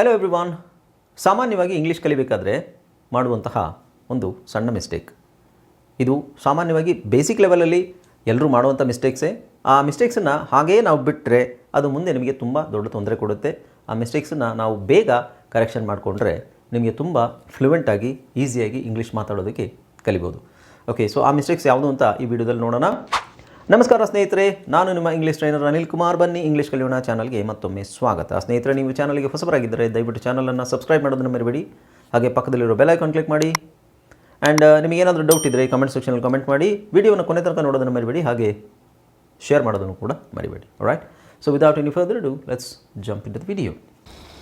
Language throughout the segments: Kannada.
ಹಲೋ ಎವ್ರಿವಾನ್ ಸಾಮಾನ್ಯವಾಗಿ ಇಂಗ್ಲೀಷ್ ಕಲಿಬೇಕಾದ್ರೆ ಮಾಡುವಂತಹ ಒಂದು ಸಣ್ಣ ಮಿಸ್ಟೇಕ್ ಇದು ಸಾಮಾನ್ಯವಾಗಿ ಬೇಸಿಕ್ ಲೆವೆಲಲ್ಲಿ ಎಲ್ಲರೂ ಮಾಡುವಂಥ ಮಿಸ್ಟೇಕ್ಸೇ ಆ ಮಿಸ್ಟೇಕ್ಸನ್ನು ಹಾಗೇ ನಾವು ಬಿಟ್ಟರೆ ಅದು ಮುಂದೆ ನಿಮಗೆ ತುಂಬ ದೊಡ್ಡ ತೊಂದರೆ ಕೊಡುತ್ತೆ. ಆ ಮಿಸ್ಟೇಕ್ಸನ್ನು ನಾವು ಬೇಗ ಕರೆಕ್ಷನ್ ಮಾಡಿಕೊಂಡ್ರೆ ನಿಮಗೆ ತುಂಬ ಫ್ಲೂವೆಂಟಾಗಿ ಈಸಿಯಾಗಿ ಇಂಗ್ಲೀಷ್ ಮಾತಾಡೋದಕ್ಕೆ ಕಲಿಬೋದು. ಓಕೆ ಸೊ ಆ ಮಿಸ್ಟೇಕ್ಸ್ ಯಾವುದು ಅಂತ ಈ ವಿಡಿಯೋದಲ್ಲಿ ನೋಡೋಣ. ನಮಸ್ಕಾರ ಸ್ನೇಹಿತರೆ, ನಾನು ನಿಮ್ಮ ಇಂಗ್ಲೀಷ್ ಟ್ರೈನರ್ ಅನಿಲ್ ಕುಮಾರ್. ಬನ್ನಿ ಇಂಗ್ಲೀಷ್ ಕಲಿಯೋಣ ಚಾನಲ್ಗೆ ಮತ್ತೊಮ್ಮೆ ಸ್ವಾಗತ. ಸ್ನೇಹಿತರೆ, ನೀವು ಚಾನಲ್ಗೆ ಹೊಸಬರಾಗಿದ್ದರೆ ದಯವಿಟ್ಟು ಚಾನಲನ್ನು ಸಬ್ಸ್ಕ್ರೈಬ್ ಮಾಡೋದನ್ನು ಮರಿಬೇಡಿ. ಹಾಗೆ ಪಕ್ಕದಲ್ಲಿರೋ ಬೆಲ್ ಐಕಾನ್ ಕ್ಲಿಕ್ ಮಾಡಿ. ಆ್ಯಂಡ್ ನಿಮಗೇನಾದರೂ ಡೌಟ್ ಇದ್ದರೆ ಕಮೆಂಟ್ ಸೆಕ್ಷನಲ್ಲಿ ಕಮೆಂಟ್ ಮಾಡಿ. ವಿಡಿಯೋನ ಕೊನೆ ತನಕ ನೋಡೋದನ್ನು ಮರಿಬೇಡಿ. ಹಾಗೆ ಶೇರ್ ಮಾಡೋದನ್ನು ಕೂಡ ಮರಿಬೇಡಿ. Right so without any further ado let's jump in the video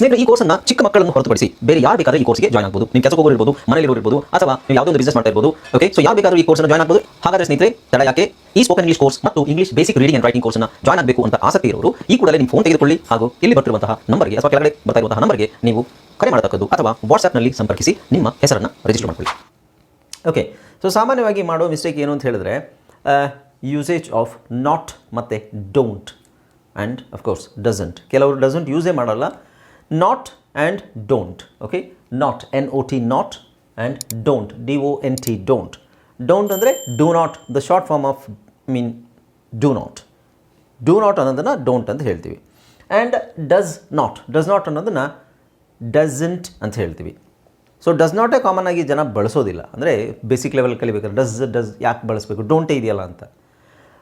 ಸ್ನೇಹಿತರೆ, ಈ ಕೋರ್ಸನ್ನು ಚಿಕ್ಕ ಮಕ್ಕಳನ್ನು ಹೊರತುಪಡಿಸಿ ಬೇರೆ ಯಾರು ಬೇಕಾದ್ರೆ ಈ ಕೋರ್ಸ್ಗೆ ಜಾಯ್ನ್ ಆಗಬಹುದು ನೀವು ಕೆಲಸ ಹೋಗೋರು ಮನೆಯಲ್ಲಿ ಇರಬಹುದು ಅಥವಾ ನೀವು ಯಾವುದೋ ಒಂದು ಬಿಸ್ನೆಸ್ ಮಾಡ್ತಾ ಇರಬಹುದು ಓಕೆ ಸೊ ಯಾರು ಬೇಕಾದ್ರೂ ಈ ಕೋರ್ಸ್ ಜಾಯ್ನ್ ಆಗಬಹುದು ಹಾಗಾದ್ರೆ ಸ್ನೇಹಿತರೆ, ತಡ ಯಾಕೆ? ಈ ಸ್ಪೋಕನ್ ಇಂಗ್ಲಿಷ್ ಕೋರ್ಸ್ ಮತ್ತು English basic reading and writing ಕೋರ್ಸ್ನ ಜಾಯ್ನ್ ಆಗಬೇಕು ಅಂತ ಆಸಕ್ತಿ ಇರೋರು, ಈ ಕೂಡಲೇ ನಿಮ್ಮ ಫೋನ್ ತೆಗೆದುಕೊಳ್ಳಿ ಹಾಗೂ ಇಲ್ಲಿ ಬರ್ತಿರುವಂತಹ ನಂಬರ್ಗೆ ಅಥವಾ ಕೆಳಗಡೆ ಬರ್ತಾ ಇರುವಂತಹ ನಂಬರ್ಗೆ ನೀವು ಕರೆ ಮಾಡತಕ್ಕದ್ದು ಅಥವಾ ವಾಟ್ಸ್ಆ್ಯಪ್ನಲ್ಲಿ ಸಂಪರ್ಕಿಸಿ ನಿಮ್ಮ ಹೆಸರನ್ನು ರಿಜಿಸ್ಟರ್ ಮಾಡಿಕೊಳ್ಳಿ. ಓಕೆ ಸೊ ಸಾಮಾನ್ಯವಾಗಿ ಮಾಡೋ ಮಿಸ್ಟೇಕ್ ಏನು ಅಂತ ಹೇಳಿದ್ರೆ ಯೂಸೇಜ್ ಆಫ್ ನಾಟ್ ಮತ್ತು don't and of course doesn't ಕೆಲವರು ಡಸಂಟ್ ಯೂಸೇ ಮಾಡಲ್ಲ. Not and don't okay not N O T not and don't D O N T don't don't ಅಂದರೆ do not the short form of mean do not do not ಅನ್ನೋದನ್ನು ಡೋಂಟ್ ಅಂತ ಹೇಳ್ತೀವಿ. And does not does not ಅನ್ನೋದನ್ನು ಡಸಂಟ್ ಅಂತ ಹೇಳ್ತೀವಿ. ಸೊ ಡಸ್ ನಾಟೇ ಕಾಮನ್ ಆಗಿ ಜನ ಬಳಸೋದಿಲ್ಲ. ಅಂದರೆ ಬೇಸಿಕ್ ಲೆವೆಲ್ ಕಲಿಬೇಕಾದ್ರೆ ಡಸ್ ಡಸ್ ಯಾಕೆ ಬಳಸಬೇಕು? ಡೋಂಟೇ ಇದೆಯಲ್ಲ ಅಂತ.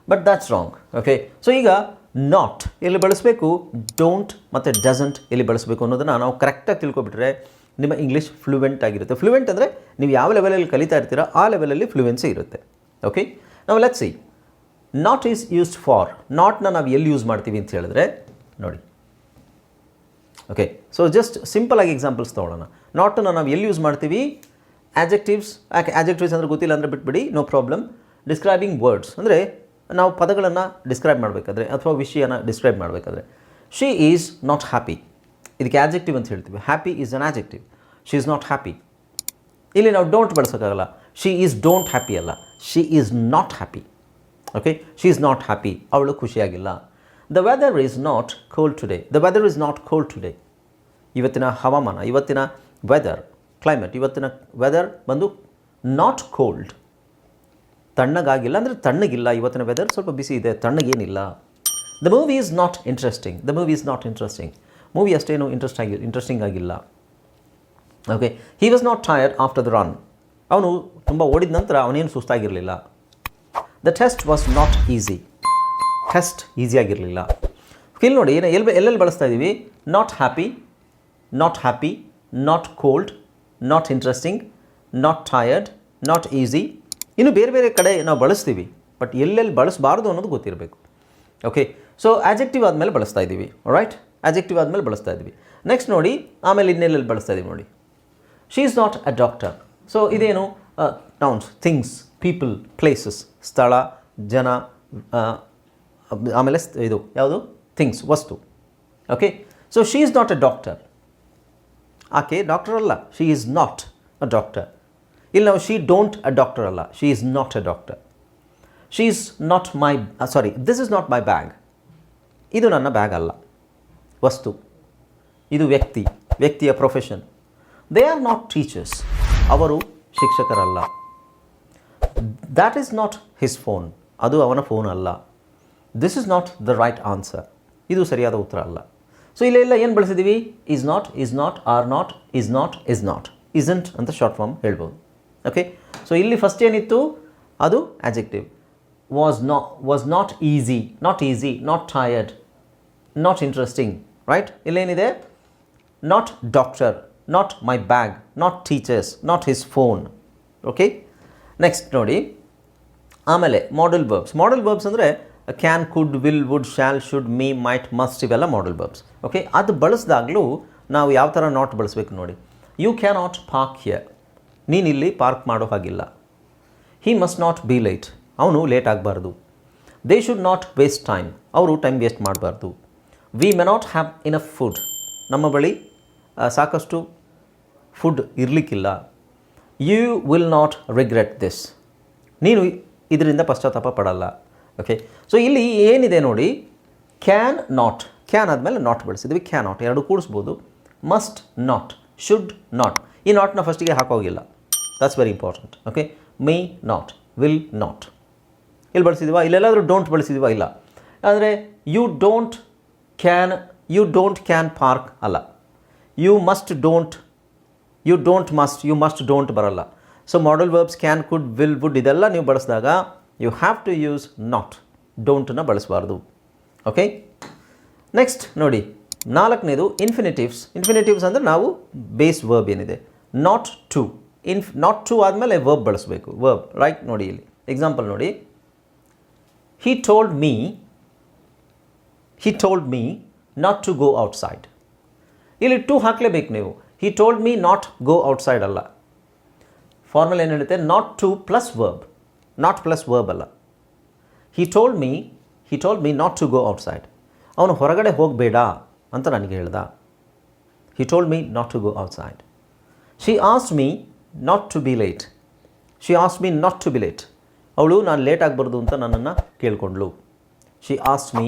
But that's wrong okay so ಈಗ ನಾಟ್ ಇಲ್ಲಿ ಬಳಸಬೇಕು? ಡೋಂಟ್ ಮತ್ತು ಡಸಂಟ್ ಇಲ್ಲಿ ಬಳಸಬೇಕು ಅನ್ನೋದನ್ನು ನಾವು ಕರೆಕ್ಟಾಗಿ ತಿಳ್ಕೊಬಿಟ್ರೆ ನಿಮ್ಮ ಇಂಗ್ಲೀಷ್ ಫ್ಲೂಯೆಂಟ್ ಆಗಿರುತ್ತೆ. ಫ್ಲೂಯೆಂಟ್ ಅಂದರೆ ನೀವು ಯಾವ ಲೆವೆಲಲ್ಲಿ ಕಲಿತಾ ಇರ್ತೀರೋ ಆ ಲೆವೆಲಲ್ಲಿ ಫ್ಲೂಯೆನ್ಸಿ ಇರುತ್ತೆ. ಓಕೆ ನಾವು let see not is used for ನಾಟ್ನ ನಾವು ಎಲ್ಲಿ ಯೂಸ್ ಮಾಡ್ತೀವಿ ಅಂತ ಹೇಳಿದ್ರೆ, ನೋಡಿ. ಓಕೆ ಸೊ ಜಸ್ಟ್ ಸಿಂಪಲ್ ಆಗಿ ಎಕ್ಸಾಂಪಲ್ಸ್ ತೊಗೊಳ್ಳೋಣ ನಾಟನ್ನು ನಾವು ಎಲ್ಲಿ ಯೂಸ್ ಮಾಡ್ತೀವಿ? ಆ್ಯಜೆಕ್ಟಿವ್ಸ್ ಯಾಕೆ ಆ್ಯಜೆಕ್ಟಿವ್ಸ್ ಅಂದರೆ ಗೊತ್ತಿಲ್ಲ ಅಂದರೆ ಬಿಟ್ಬಿಡಿ ನೋ ಪ್ರಾಬ್ಲಮ್ ಡಿಸ್ಕ್ರೈಬಿಂಗ್ ವರ್ಡ್ಸ್ ಅಂದರೆ ನಾವು ಪದಗಳನ್ನು ಡಿಸ್ಕ್ರೈಬ್ ಮಾಡಬೇಕಾದ್ರೆ ಅಥವಾ ವಿಷಯನ ಡಿಸ್ಕ್ರೈಬ್ ಮಾಡಬೇಕಾದ್ರೆ. ಶಿ ಈಸ್ ನಾಟ್ ಹ್ಯಾಪಿ ಇದಕ್ಕೆ ಆ್ಯಜೆಕ್ಟಿವ್ ಅಂತ ಹೇಳ್ತೀವಿ. Happy is an adjective she is not happy ಇಲ್ಲಿ ನಾವು ಡೋಂಟ್ ಬಳಸೋಕ್ಕಾಗಲ್ಲ. ಶಿ ಈಸ್ ಡೋಂಟ್ ಹ್ಯಾಪಿ ಅಲ್ಲ. She is not happy okay she is not happy ಅವಳು ಖುಷಿಯಾಗಿಲ್ಲ. The weather is not cold today the weather is not cold today ಇವತ್ತಿನ ಹವಾಮಾನ, ಇವತ್ತಿನ ವೆದರ್ ಕ್ಲೈಮೇಟ್ ಇವತ್ತಿನ ವೆದರ್ ಬಂದು ನಾಟ್ ಕೋಲ್ಡ್ ತಣ್ಣಗಾಗಿಲ್ಲ ಅಂದರೆ ತಣ್ಣಗಿಲ್ಲ. ಇವತ್ತಿನ ವೆದರ್ ಸ್ವಲ್ಪ ಬಿಸಿ ಇದೆ, ತಣ್ಣಗೇನಿಲ್ಲ. The movie is not interesting the movie is not interesting movie ಅಷ್ಟೇನು ಇಂಟ್ರೆಸ್ಟ್ ಆಗಿ ಇಂಟ್ರೆಸ್ಟಿಂಗ್ ಆಗಿಲ್ಲ. Okay he was not tired after the run ಅವನು ತುಂಬ ಓಡಿದ ನಂತರ ಅವನೇನು ಸುಸ್ತಾಗಿರಲಿಲ್ಲ. The test was not easy test ಈಸಿಯಾಗಿರಲಿಲ್ಲ ಇಲ್ಲಿ ನೋಡಿ, ಏನು ಎಲ್ಲಿ ಎಲ್ಲೆಲ್ಲಿ ಬಳಸ್ತಾ ಇದ್ದೀವಿ not happy not happy not cold not interesting not tired not easy ಇನ್ನು ಬೇರೆ ಬೇರೆ ಕಡೆ ನಾವು ಬಳಸ್ತೀವಿ ಬಟ್ ಎಲ್ಲೆಲ್ಲಿ ಬಳಸಬಾರ್ದು ಅನ್ನೋದು ಗೊತ್ತಿರಬೇಕು. ಓಕೆ ಸೊ ಆ್ಯಜೆಕ್ಟಿವ್ ಆದಮೇಲೆ ಬಳಸ್ತಾ ಇದ್ದೀವಿ ರೈಟ್ ಆ್ಯಜೆಕ್ಟಿವ್ ಆದಮೇಲೆ ಬಳಸ್ತಾ ಇದ್ದೀವಿ. ನೆಕ್ಸ್ಟ್ ನೋಡಿ, ಆಮೇಲೆ ಇನ್ನೆಲ್ಲೆಲ್ಲಿ ಬಳಸ್ತಾ ಇದ್ದೀವಿ ನೋಡಿ. She is not a doctor so ಇದೇನು ಟೌನ್ಸ್ ಥಿಂಗ್ಸ್ ಪೀಪಲ್ ಪ್ಲೇಸಸ್ ಸ್ಥಳ, ಜನ ಆಮೇಲೆ ಇದು, ಯಾವುದು? ಥಿಂಗ್ಸ್ ವಸ್ತು. Okay so she is not a doctor ಆಕೆ ಡಾಕ್ಟರ್ ಅಲ್ಲ she is not a doctor ಇಲ್ಲಿ ನಾವು ಶಿ ಡೋಂಟ್ ಅ ಡಾಕ್ಟರ್ ಅಲ್ಲ. She is not a doctor she is not my sorry this is not my bag ಇದು ನನ್ನ ಬ್ಯಾಗ್ ಅಲ್ಲ. ವಸ್ತು. ಇದು ವ್ಯಕ್ತಿ, ವ್ಯಕ್ತಿಯ profession they are not teachers ಅವರು ಶಿಕ್ಷಕರಲ್ಲ. That is not his phone ಅದು ಅವನ ಫೋನ್ ಅಲ್ಲ. This is not the right answer ಇದು ಸರಿಯಾದ ಉತ್ತರ ಅಲ್ಲ. ಸೊ ಇಲ್ಲ ಏನು ಬಳಸಿದ್ದೀವಿ is not is not are not is not is not isn't ಅಂತ ಶಾರ್ಟ್ ಫಾರ್ಮ್ ಹೇಳ್ಬೋದು. ಓಕೆ ಸೊ ಇಲ್ಲಿ ಫಸ್ಟ್ ಏನಿತ್ತು? ಅದು ಆ್ಯಜೆಕ್ಟಿವ್ ವಾಸ್ ನಾ was not easy not easy not tired not interesting right ಇಲ್ಲೇನಿದೆ? Not doctor not my bag not teachers not his phone okay next ನೋಡಿ. ಆಮೇಲೆ ಮಾಡಲ್ ವರ್ಬ್ಸ್ ಮಾಡಲ್ ವರ್ಬ್ಸ್ ಅಂದರೆ can could will would shall should may might must ಇವೆಲ್ಲ ಮಾಡಲ್ ವರ್ಬ್ಸ್ ಓಕೆ ಅದು ಬಳಸಿದಾಗಲೂ ನಾವು ಯಾವ ಥರ ನಾಟ್ ಬಳಸಬೇಕು ನೋಡಿ. You can not park here ನೀನಿಲ್ಲಿ ಪಾರ್ಕ್ ಮಾಡೋ ಹಾಗಿಲ್ಲ. He must not be late ಅವನು ಲೇಟ್ ಆಗಬಾರ್ದು. They should not waste time ಅವರು ಟೈಮ್ ವೇಸ್ಟ್ ಮಾಡಬಾರ್ದು. We may not have enough food ನಮ್ಮ ಬಳಿ ಸಾಕಷ್ಟು food ಇರಲಿಕ್ಕಿಲ್ಲ. You will not regret this ನೀನು ಇದರಿಂದ ಪಶ್ಚಾತ್ತಾಪ ಪಡಲ್ಲ. ಓಕೆ ಸೊ ಇಲ್ಲಿ ಏನಿದೆ ನೋಡಿ? ಕ್ಯಾನ್ ನಾಟ್ ಕ್ಯಾನ್ ಆದಮೇಲೆ ನಾಟ್ ಬಳಸಿದ್ವಿ. ಕ್ಯಾನ್ ನಾಟ್ ಎರಡು ಕೂಡಿಸ್ಬೋದು. ಮಸ್ಟ್ ನಾಟ್ ಶುಡ್ ನಾಟ್ ಈ ನಾಟ್ನ ಫಸ್ಟಿಗೆ ಹಾಕೋಗಿಲ್ಲ. That's very important okay may not will not ಇಲ್ಲಿ ಬಳಸಿದ್ವಾ? ಇಲ್ಲೆಲ್ಲಾದರೂ ಡೋಂಟ್ ಬಳಸಿದ್ವಾ? ಇಲ್ಲ. ಅಂದರೆ you don't can you don't can park ಅಲ್ಲ. You must don't you don't must you must don't ಬರಲ್ಲ. So modal verbs can could will would ಇದೆಲ್ಲ ನೀವು ಬಳಸಿದಾಗ you have to use not ಡೋಂಟನ್ನು ಬಳಸಬಾರ್ದು. ಓಕೆ ನೆಕ್ಸ್ಟ್ ನೋಡಿ. ನಾಲ್ಕನೇದು ಇನ್ಫಿನಿಟಿವ್ಸ್ ಇನ್ಫಿನಿಟಿವ್ಸ್ ಅಂದರೆ ನಾವು ಬೇಸ್ ವರ್ಬ್ ಏನಿದೆ. ನಾಟ್ ಟು ಇನ್ಫ್ ನಾಟ್ ಟು ಆದಮೇಲೆ ವರ್ಬ್ ಬಳಸಬೇಕು. ವರ್ಬ್ ರೈಟ್ ನೋಡಿ ಇಲ್ಲಿ. ಎಕ್ಸಾಂಪಲ್ ನೋಡಿ. He told me he told me not to go outside ಇಲ್ಲಿ ಟು ಹಾಕಲೇಬೇಕು ನೀವು. He told me not go outside ಅಲ್ಲ. ಫಾರ್ಮಲ್ ಏನು ಹೇಳುತ್ತೆ? Not to plus verb not plus verb ಅಲ್ಲ. He told me he told me not to go outside ಅವನು ಹೊರಗಡೆ ಹೋಗಬೇಡ ಅಂತ ನನಗೆ ಹೇಳ್ದ. He told me not to go outside she asked me not to be late she as me not to be late ಅವಳು, ನಾನು ಲೇಟ್ ಆಗಬಾರ್ದು ಅಂತ ನನ್ನನ್ನು ಕೇಳ್ಕೊಂಡ್ಳು. She as me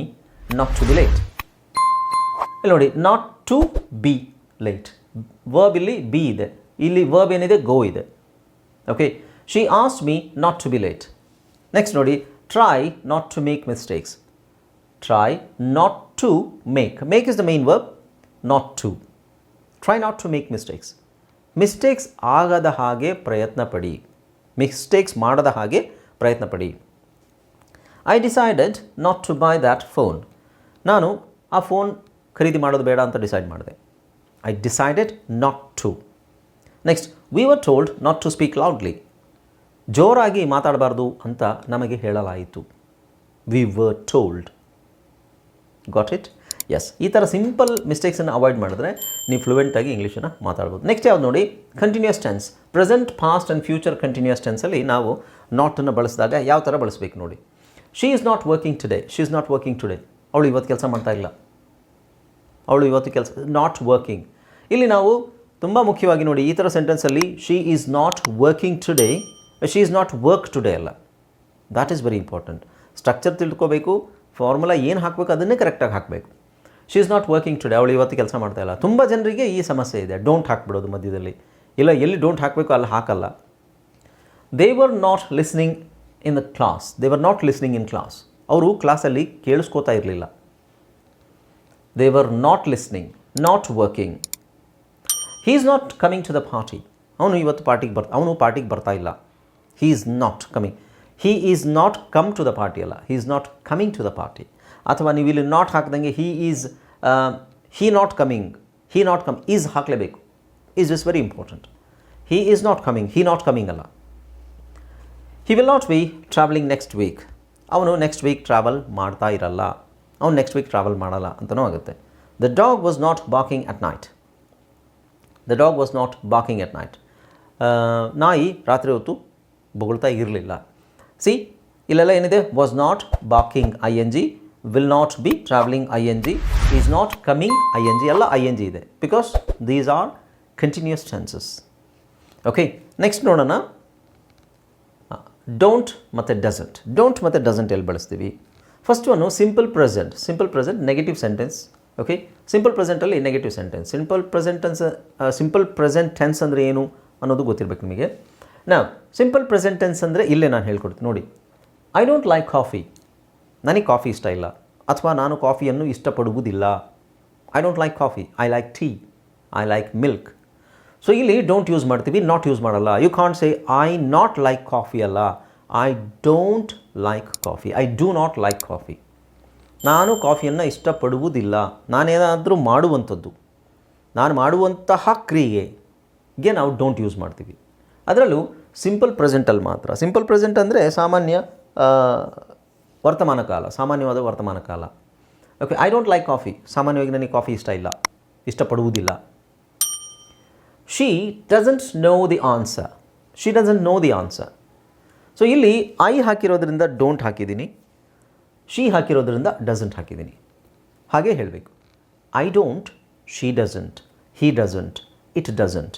not to be late ಇಲ್ಲಿ ನೋಡಿ not to be late verb ಇಲ್ಲಿ ಬಿ ಇದೆ. ಇಲ್ಲಿ ವರ್ಬ್ ಏನಿದೆ? ಗೋ ಇದೆ. Okay she as me not to be late next ನೋಡಿ try not to make mistakes try not to make make is the main verb not to try not to make mistakes mistakes ಆಗದ ಹಾಗೆ ಪ್ರಯತ್ನ ಪಡಿ ಮಿಸ್ಟೇಕ್ಸ್ ಮಾಡದ ಹಾಗೆ ಪ್ರಯತ್ನ ಪಡಿ I decided not to buy that phone ನಾನು ಆ ಫೋನ್ ಖರೀದಿ ಮಾಡೋದು ಬೇಡ ಅಂತ ಡಿಸೈಡ್ ಮಾಡಿದೆ. I decided not to next we were told not to speak loudly ಜೋರಾಗಿ ಮಾತಾಡಬಾರ್ದು ಅಂತ ನಮಗೆ ಹೇಳಲಾಯಿತು. We were told got it S ಈ ಥರ ಸಿಂಪಲ್ ಮಿಸ್ಟೇಕ್ಸನ್ನು ಅವಾಯ್ಡ್ ಮಾಡಿದ್ರೆ ನೀವು ಫ್ಲೂಯೆಂಟಾಗಿ ಇಂಗ್ಲೀಷನ್ನು ಮಾತಾಡ್ಬೋದು. ನೆಕ್ಸ್ಟ್ ಯಾವ್ದು ನೋಡಿ? Continuous tense present past and future continuous ಟೆನ್ಸಲ್ಲಿ ನಾವು ನಾಟನ್ನು ಬಳಸಿದಾಗ ಯಾವ ಥರ ಬಳಸಬೇಕು ನೋಡಿ? She is not working today she is not working today ಅವಳು ಇವತ್ತು ಕೆಲಸ ಮಾಡ್ತಾ ಇಲ್ಲ. ಅವಳು ಇವತ್ತು ಕೆಲಸ ನಾಟ್ ವರ್ಕಿಂಗ್ ಇಲ್ಲಿ ನಾವು ತುಂಬ ಮುಖ್ಯವಾಗಿ ನೋಡಿ ಈ ಥರ ಸೆಂಟೆನ್ಸಲ್ಲಿ she is not working today she is not work today ಅಲ್ಲ. That is very important structure ತಿಳ್ಕೋಬೇಕು ಫಾರ್ಮುಲಾ ಏನು ಹಾಕಬೇಕು, ಅದನ್ನೇ ಕರೆಕ್ಟಾಗಿ ಹಾಕಬೇಕು. She is not working today ಅವಳು ಇವತ್ತು ಕೆಲಸ ಮಾಡ್ತಾ ಇಲ್ಲ. ತುಂಬ ಜನರಿಗೆ ಈ ಸಮಸ್ಯೆ ಇದೆ. ಡೋಂಟ್ ಹಾಕ್ಬಿಡೋದು ಮಧ್ಯದಲ್ಲಿ. ಇಲ್ಲ, ಎಲ್ಲಿ ಡೋಂಟ್ ಹಾಕಬೇಕು, ಅಲ್ಲಿ ಹಾಕಲ್ಲ. They were not listening in the class they were not listening in class ಅವರು ಕ್ಲಾಸಲ್ಲಿ ಕೇಳಿಸ್ಕೋತಾ ಇರಲಿಲ್ಲ. They were not listening not working he is not coming to the party ಅವನು ಇವತ್ತು ಪಾರ್ಟಿಗೆ ಬರ್ತಾ, ಅವನು ಪಾರ್ಟಿಗೆ ಬರ್ತಾ ಇಲ್ಲ. He is not coming he is not come to the party ಅಲ್ಲ. He is not coming to the party ಅಥವಾ ನೀವು ಇಲ್ಲಿ not ಹಾಕಿದಂಗೆ he is he not coming he not come is ಹಾಕಲೇಬೇಕು. Is is very important he is not coming he not coming ಅಲ್ಲ. He will not be travelling next week ಅವನು ನೆಕ್ಸ್ಟ್ ವೀಕ್ ಟ್ರಾವೆಲ್ ಮಾಡ್ತಾ ಇರಲ್ಲ. ಅವನು ನೆಕ್ಸ್ಟ್ ವೀಕ್ ಟ್ರಾವೆಲ್ ಮಾಡಲ್ಲ ಅಂತಲೂ ಆಗುತ್ತೆ. The dog was not barking at night the dog was not barking at night ನಾಯಿ ರಾತ್ರಿ ಹೊತ್ತು ಬೊಗಳ್ತಾ ಇರಲಿಲ್ಲ. ಸಿ ಇಲ್ಲೆಲ್ಲ ಏನಿದೆ? Was not barking I N G will not be travelling I N G is not coming I N G ಎಲ್ಲ ಐ ಎನ್ ಜಿ ಇದೆ. Because these are continuous tenses okay next ನೋಡೋಣ. ಡೋಂಟ್ ಮತ್ತು ಡಸಂಟ್ ಡೋಂಟ್ ಮತ್ತು ಡಸಂಟ್ ಎಲ್ಲಿ ಬಳಸ್ತೀವಿ? First one simple present simple present negative sentence okay simple ಪ್ರೆಸೆಂಟಲ್ಲಿ negative sentence simple present tense simple present tense ಅಂದರೆ ಏನು ಅನ್ನೋದು ಗೊತ್ತಿರಬೇಕು ನಿಮಗೆ. ನಾ ಸಿಂಪಲ್ ಪ್ರೆಸೆಂಟ್ ಟೆನ್ಸ್ ಅಂದರೆ ಇಲ್ಲೇ ನಾನು ಹೇಳ್ಕೊಡ್ತೀನಿ. ನೋಡಿ ಐ ಡೋಂಟ್ ಲೈಕ್ ಕಾಫಿ ನನಗೆ ಕಾಫಿ ಇಷ್ಟ ಇಲ್ಲ ಅಥವಾ ನಾನು ಕಾಫಿಯನ್ನು ಇಷ್ಟಪಡುವುದಿಲ್ಲ. I don't like coffee I like tea I like milk so ಇಲ್ಲಿ ಡೋಂಟ್ ಯೂಸ್ ಮಾಡ್ತೀವಿ ನಾಟ್ ಯೂಸ್ ಮಾಡಲ್ಲ. You can't say I not like coffee ಅಲ್ಲ. I don't like coffee I do not like coffee ನಾನು ಕಾಫಿಯನ್ನು ಇಷ್ಟಪಡುವುದಿಲ್ಲ. ನಾನೇನಾದರೂ ಮಾಡುವಂಥದ್ದು. ನಾನು ಮಾಡುವಂತಹ ಕ್ರಿಯೆಗೆ ನಾವು ಡೋಂಟ್ ಯೂಸ್ ಮಾಡ್ತೀವಿ. ಅದರಲ್ಲೂ ಸಿಂಪಲ್ ಪ್ರೆಸೆಂಟಲ್ಲಿ ಮಾತ್ರ. ಸಿಂಪಲ್ ಪ್ರೆಸೆಂಟ್ ಅಂದರೆ ಸಾಮಾನ್ಯ ವರ್ತಮಾನ ಕಾಲ, ಸಾಮಾನ್ಯವಾದ ವರ್ತಮಾನ ಕಾಲ. Okay I don't like coffee ಸಾಮಾನ್ಯವಾಗಿ ನನಗೆ ಕಾಫಿ ಇಷ್ಟ ಇಲ್ಲ. ಇಷ್ಟಪಡುವುದಿಲ್ಲ. She doesn't know the answer she doesn't know the answer so ಇಲ್ಲಿ ಐ ಹಾಕಿರೋದ್ರಿಂದ ಡೋಂಟ್ ಹಾಕಿದ್ದೀನಿ. ಶಿ ಹಾಕಿರೋದ್ರಿಂದ ಡಸಂಟ್ ಹಾಕಿದ್ದೀನಿ. ಹಾಗೆ ಹೇಳಬೇಕು. I don't she doesn't he doesn't it doesn't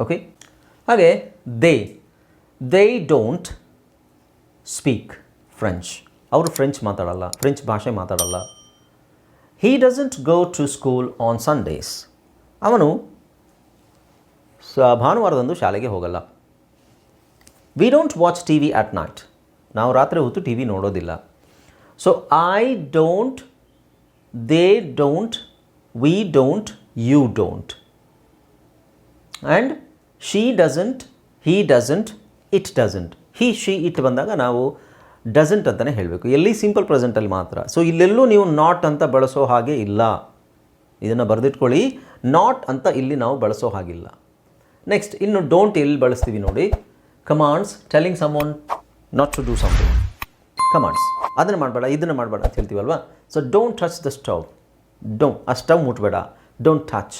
okay ಹಾಗೆ they they don't speak French ಅವರು ಫ್ರೆಂಚ್ ಮಾತಾಡಲ್ಲ ಫ್ರೆಂಚ್ ಭಾಷೆ ಮಾತಾಡಲ್ಲ. He doesn't go to school on Sundays ಅವನು ಸ, ಭಾನುವಾರದಂದು ಶಾಲೆಗೆ ಹೋಗಲ್ಲ. We don't watch T V at night ನಾವು ರಾತ್ರಿ ಹೊತ್ತು ಟಿ ವಿ ನೋಡೋದಿಲ್ಲ. So I don't they don't we don't you don't and she doesn't he doesn't it doesn't he she it ಬಂದಾಗ ನಾವು ಡಸಂಟ್ ಅಂತಲೇ ಹೇಳಬೇಕು. ಎಲ್ಲಿ ಸಿಂಪಲ್ ಪ್ರೆಸೆಂಟಲ್ಲಿ ಮಾತ್ರ. ಸೊ ಇಲ್ಲೆಲ್ಲೂ ನೀವು ನಾಟ್ ಅಂತ ಬಳಸೋ ಹಾಗೆ ಇಲ್ಲ. ಇದನ್ನು ಬರೆದಿಟ್ಕೊಳ್ಳಿ. ನಾಟ್ ಅಂತ ಇಲ್ಲಿ ನಾವು ಬಳಸೋ ಹಾಗಿಲ್ಲ. ನೆಕ್ಸ್ಟ್ ಇನ್ನು ಡೋಂಟ್ ಎಲ್ಲಿ ಬಳಸ್ತೀವಿ ನೋಡಿ. Commands telling someone not to do something commands ಅದನ್ನು ಮಾಡಬೇಡ, ಇದನ್ನು ಮಾಡಬೇಡ ಅಂತ ಹೇಳ್ತೀವಲ್ವಾ? So don't touch the stove don't ಆ stove ಮುಟ್ಬೇಡ. Don't touch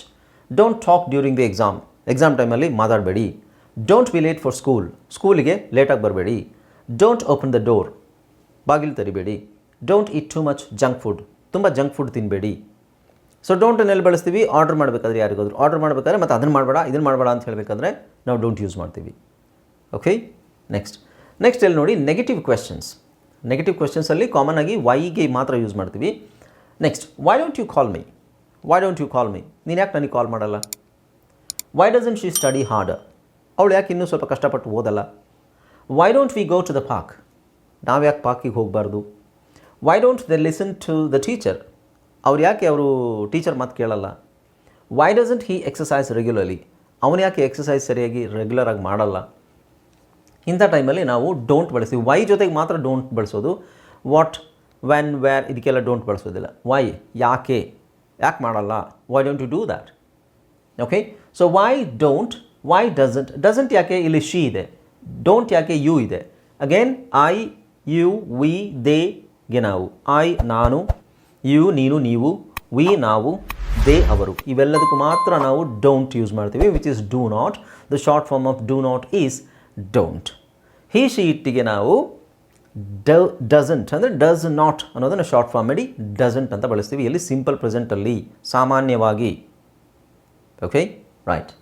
don't talk during the exam exam ಟೈಮಲ್ಲಿ ಮಾತಾಡಬೇಡಿ. Don't be late for school ಸ್ಕೂಲಿಗೆ ಲೇಟಾಗಿ ಬರಬೇಡಿ. ಡೋಂಟ್ ಓಪನ್ ದ ಡೋರ್ ಬಾಗಿಲು ತರಿಬೇಡಿ. Don't eat too much junk food ತುಂಬ ಜಂಕ್ ಫುಡ್ ತಿನ್ನಬೇಡಿ ಸೊ ಡೋಂಟ್ ಎಲ್ಲಿ ಬಳಸ್ತೀವಿ. ಆರ್ಡರ್ ಮಾಡಬೇಕಾದ್ರೆ ಯಾರಿಗಾದ್ರು. ಆರ್ಡರ್ ಮಾಡಬೇಕಾದ್ರೆ ಮತ್ತು ಅದನ್ನು ಮಾಡಬೇಡ, ಇದನ್ನು ಮಾಡಬೇಡ ಅಂತ ಹೇಳಬೇಕಾದ್ರೆ ನಾವು ಡೋಂಟ್ ಯೂಸ್ ಮಾಡ್ತೀವಿ. ಓಕೆ ನೆಕ್ಸ್ಟ್ ನೆಕ್ಸ್ಟ್ ಎಲ್ಲಿ ನೋಡಿ ನೆಗೆಟಿವ್ ಕ್ವೆಶನ್ಸ್ ನೆಗೆಟಿವ್ ಕ್ವೆಶನ್ಸಲ್ಲಿ ಕಾಮನ್ ಆಗಿ ವೈಗೆ ಮಾತ್ರ ಯೂಸ್ ಮಾಡ್ತೀವಿ. Next why don't you call me why don't you call me ನೀನು ಯಾಕೆ ನನಗೆ ಕಾಲ್ ಮಾಡಲ್ಲ? Why doesn't she study hard ಅವಳು ಯಾಕೆ ಇನ್ನೂ ಸ್ವಲ್ಪ ಕಷ್ಟಪಟ್ಟು ಓದಲ್ಲ? Why don't we go to the park ನಾವು ಯಾಕೆ ಪಾರ್ಕಿಗೆ ಹೋಗಬಾರ್ದು? Why don't they listen to the teacher ಅವ್ರು ಯಾಕೆ ಅವರು ಟೀಚರ್ ಮಾತು ಕೇಳಲ್ಲ? Why doesn't he exercise regularly ಅವನು ಯಾಕೆ ಎಕ್ಸಸೈಸ್ ಸರಿಯಾಗಿ ರೆಗ್ಯುಲರಾಗಿ ಮಾಡಲ್ಲ? ಇಂಥ ಟೈಮಲ್ಲಿ ನಾವು ಡೋಂಟ್ ಬಳಸ್ತೀವಿ. ವೈ ಜೊತೆಗೆ ಮಾತ್ರ ಡೋಂಟ್ ಬಳಸೋದು? ವಾಟ್ ವೆನ್ ವ್ಯಾರ್ ಇದಕ್ಕೆಲ್ಲ ಡೋಂಟ್ ಬಳಸೋದಿಲ್ಲ. ವೈ ಯಾಕೆ? ಯಾಕೆ ಮಾಡಲ್ಲ? Why don't you do that okay so why don't why doesn't doesn't ಯಾಕೆ ಇಲ್ಲಿ ಶಿ ಇದೆ? ಡೋಂಟ್ ಯಾಕೆ ಯು ಇದೆ? Again I you we they ಗೆ ನಾವು. ಐ ನಾನು ಯು ನೀನು, ನೀವು ವಿ ನಾವು ದೇ ಅವರು. ಇವೆಲ್ಲದಕ್ಕೂ ಮಾತ್ರ ನಾವು ಡೋಂಟ್ ಯೂಸ್ ಮಾಡ್ತೀವಿ which is do not the short form of do not is don't he she ಇಟ್ಟಿಗೆ ನಾವು ಡ ಡಸಂಟ್ ಅಂದರೆ ಡಸ್ ನಾಟ್ ಅನ್ನೋದನ್ನು ಶಾರ್ಟ್ ಫಾರ್ಮ್ ಮಾಡಿ ಡಸಂಟ್ ಅಂತ ಬಳಸ್ತೀವಿ. ಇಲ್ಲಿ ಸಿಂಪಲ್ ಪ್ರೆಸೆಂಟಲ್ಲಿ ಸಾಮಾನ್ಯವಾಗಿ. ಓಕೆ ರೈಟ್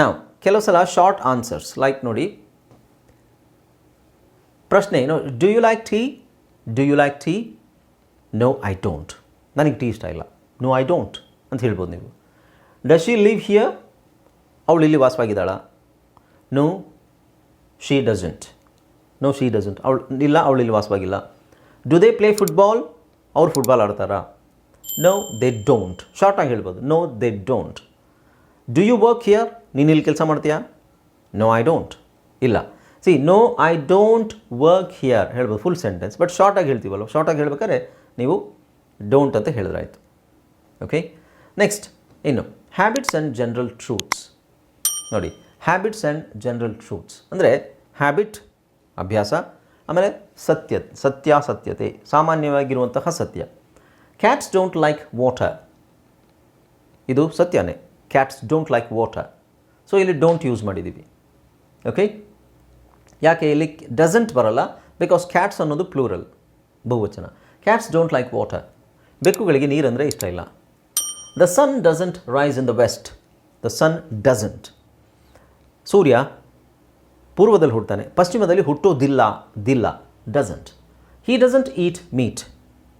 ನಾವು ಕೆಲವು ಸಲ ಶಾರ್ಟ್ ಆನ್ಸರ್ಸ್ ಲೈಕ್ ನೋಡಿ. ಪ್ರಶ್ನೆ ಏನು do you like tea do you like tea no I don't ನನಗೆ ಟೀ ಇಷ್ಟ ಇಲ್ಲ. ನೋ ಐ ಡೋಂಟ್ ಅಂತ ಹೇಳ್ಬೋದು ನೀವು. ಡಸ್ ಶಿ ಲಿವ್ ಹಿಯರ್ ಅವಳು ಇಲ್ಲಿ ವಾಸವಾಗಿದ್ದಾಳ. No she doesn't no she doesn't ಅವಳು, ಇಲ್ಲ, ಅವಳು ಇಲ್ಲಿ ವಾಸವಾಗಿಲ್ಲ. ಡು ದೇ ಪ್ಲೇ ಫುಟ್ಬಾಲ್ ಅವ್ರು ಫುಟ್ಬಾಲ್ ಆಡ್ತಾರಾ? ನೋ ದೇ ಡೋಂಟ್ ಶಾರ್ಟಾಗಿ ಹೇಳ್ಬೋದು. No they don't do you work here ನೀನು ಇಲ್ಲಿ ಕೆಲಸ ಮಾಡ್ತೀಯಾ? ನೋ ಐ ಡೋಂಟ್ ಇಲ್ಲ. See no I don't work here ಹೇಳ್ಬೋದು ಫುಲ್ ಸೆಂಟೆನ್ಸ್ ಬಟ್ ಶಾರ್ಟಾಗಿ ಹೇಳ್ತೀವಲ್ಲ ಶಾರ್ಟಾಗಿ ಹೇಳ್ಬೇಕಾದ್ರೆ ನೀವು ಡೋಂಟ್ ಅಂತ ಹೇಳಿದ್ರಾಯಿತು. ಓಕೆ ನೆಕ್ಸ್ಟ್ ಇನ್ನು ಹ್ಯಾಬಿಟ್ಸ್ ಆ್ಯಂಡ್ ಜನರಲ್ ಟ್ರೂತ್ಸ್ ನೋಡಿ ಹ್ಯಾಬಿಟ್ಸ್ ಆ್ಯಂಡ್ ಜನರಲ್ ಟ್ರೂತ್ಸ್ ಅಂದರೆ ಹ್ಯಾಬಿಟ್ ಅಭ್ಯಾಸ, ಆಮೇಲೆ ಸತ್ಯ, ಸತ್ಯಾಸತ್ಯತೆ, ಸಾಮಾನ್ಯವಾಗಿರುವಂತಹ ಸತ್ಯ. ಕ್ಯಾಟ್ಸ್ ಡೋಂಟ್ ಲೈಕ್ ವಾಟರ್ ಇದು ಸತ್ಯನೇ. Cats don't like water so ಇಲ್ಲಿ ಡೋಂಟ್ ಯೂಸ್ ಮಾಡಿದ್ದೀವಿ. ಓಕೆ ಯಾಕೆ ಇಲ್ಲಿ ಡಸಂಟ್ ಬರಲ್ಲ? ಬಿಕಾಸ್ ಕ್ಯಾಟ್ಸ್ ಅನ್ನೋದು ಪ್ಲೂರಲ್ ಬಹುವಚನ. ಕ್ಯಾಟ್ಸ್ ಡೋಂಟ್ ಲೈಕ್ ವಾಟರ್ ಬೆಕ್ಕುಗಳಿಗೆ ನೀರಂದರೆ ಇಷ್ಟ ಇಲ್ಲ. The sun doesn't rise in the west the sun doesn't ಸೂರ್ಯ ಪೂರ್ವದಲ್ಲಿ ಹುಡ್ತಾನೆ ಪಶ್ಚಿಮದಲ್ಲಿ ಹುಟ್ಟೋದಿಲ್ಲ, ದಿಲ್ಲ. Doesn't he doesn't eat meat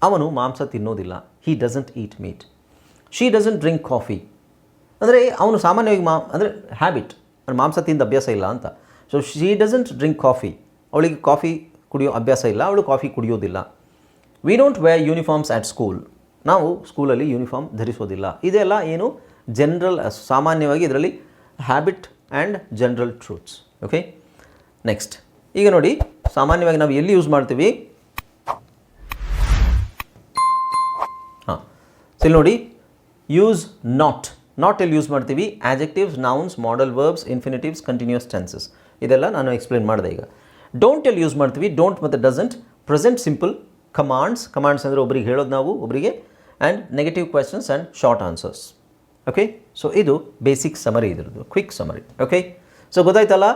ಅವನು ಮಾಂಸ ತಿನ್ನೋದಿಲ್ಲ. He doesn't eat meat she doesn't drink coffee ಅಂದರೆ ಅವನು ಸಾಮಾನ್ಯವಾಗಿ ಮಾ ಅಂದರೆ ಹ್ಯಾಬಿಟ್ ಮಾಂಸ ತಿಂದ ಅಭ್ಯಾಸ ಇಲ್ಲ ಅಂತ. So she doesn't drink coffee ಅವಳಿಗೆ ಕಾಫಿ ಕುಡಿಯೋ ಅಭ್ಯಾಸ ಇಲ್ಲ, ಅವಳು coffee ಕುಡಿಯೋದಿಲ್ಲ. We don't wear uniforms at school ನಾವು ಸ್ಕೂಲಲ್ಲಿ ಯೂನಿಫಾರ್ಮ್ ಧರಿಸೋದಿಲ್ಲ. ಇದೆಲ್ಲ ಏನು? ಜನರಲ್ ಸಾಮಾನ್ಯವಾಗಿ ಇದರಲ್ಲಿ habit and general truths okay next ಈಗ ನೋಡಿ, ಸಾಮಾನ್ಯವಾಗಿ ನಾವು ಎಲ್ಲಿ ಯೂಸ್ ಮಾಡ್ತೀವಿ? ಹಾಂ. ಸರಿ ನೋಡಿ ಯೂಸ್ ನಾಟ್ ನಾಟ್ ಎಲ್ಲಿ ಯೂಸ್ ಮಾಡ್ತೀವಿ. Adjectives nouns modal verbs infinitives continuous tenses ಇದೆಲ್ಲ ನಾನು ಎಕ್ಸ್ಪ್ಲೇನ್ ಮಾಡಿದೆ ಈಗ. ಡೋಂಟ್ ಎಲ್ಲಿ ಯೂಸ್ ಮಾಡ್ತೀವಿ. ಡೋಂಟ್ ಮತ್ತು doesn't present simple commands commands ಅಂದರೆ ಒಬ್ಬರಿಗೆ ಹೇಳೋದು ನಾವು ಒಬ್ಬರಿಗೆ and negative questions and short answers okay so ಇದು ಬೇಸಿಕ್ ಸಮರಿ ಇದ್ರದ್ದು. ಕ್ವಿಕ್ ಸಮರಿ ಓಕೆ ಸೊ ಗೊತ್ತಾಯ್ತಲ್ಲ?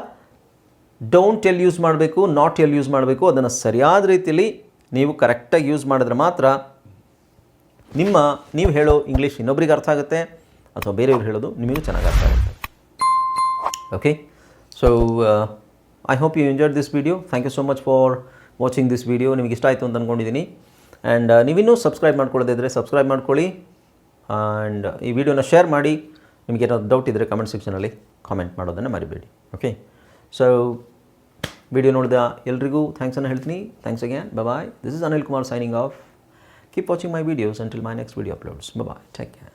ಡೋಂಟ್ ಎಲ್ಲಿ ಯೂಸ್ ಮಾಡಬೇಕು. ನಾಟ್ ಎಲ್ಲಿ ಯೂಸ್ ಮಾಡಬೇಕು. ಅದನ್ನು ಸರಿಯಾದ ರೀತಿಯಲ್ಲಿ ನೀವು ಕರೆಕ್ಟಾಗಿ ಯೂಸ್ ಮಾಡಿದ್ರೆ ಮಾತ್ರ ನಿಮ್ಮ, ನೀವು ಹೇಳೋ ಇಂಗ್ಲೀಷ್ ಇನ್ನೊಬ್ರಿಗೆ ಅರ್ಥ ಆಗುತ್ತೆ. ಅಥವಾ ಬೇರೆಯವ್ರು ಹೇಳೋದು ನಿಮಗೂ ಚೆನ್ನಾಗಿ ಅರ್ಥ ಆಗುತ್ತೆ. Okay so I hope you enjoyed this video thank you so much for watching this video ನಿಮಗೆ ಇಷ್ಟ ಆಯಿತು ಅಂತ ಅಂದ್ಕೊಂಡಿದ್ದೀನಿ ಆ್ಯಂಡ್ ನೀವಿನ್ನೂ ಸಬ್ಸ್ಕ್ರೈಬ್ ಮಾಡ್ಕೊಳ್ಳೋದಿದ್ದರೆ ಸಬ್ಸ್ಕ್ರೈಬ್ ಮಾಡ್ಕೊಳ್ಳಿ. ಆ್ಯಂಡ್ ಈ ವಿಡಿಯೋನ ಶೇರ್ ಮಾಡಿ. ನಿಮಗೆ ಏನಾದ್ರು ಡೌಟ್ ಇದ್ದರೆ ಕಮೆಂಟ್ ಸೆಕ್ಷನಲ್ಲಿ ಕಾಮೆಂಟ್ ಮಾಡೋದನ್ನು ಮರಿಬೇಡಿ. ಓಕೆ ಸೊ ವಿಡಿಯೋ ನೋಡಿದ ಎಲ್ರಿಗೂ ಥ್ಯಾಂಕ್ಸನ್ನು ಹೇಳ್ತೀನಿ. Thanks again bye this is Anil Kumar signing off keep watching my videos until my next video uploads bye take care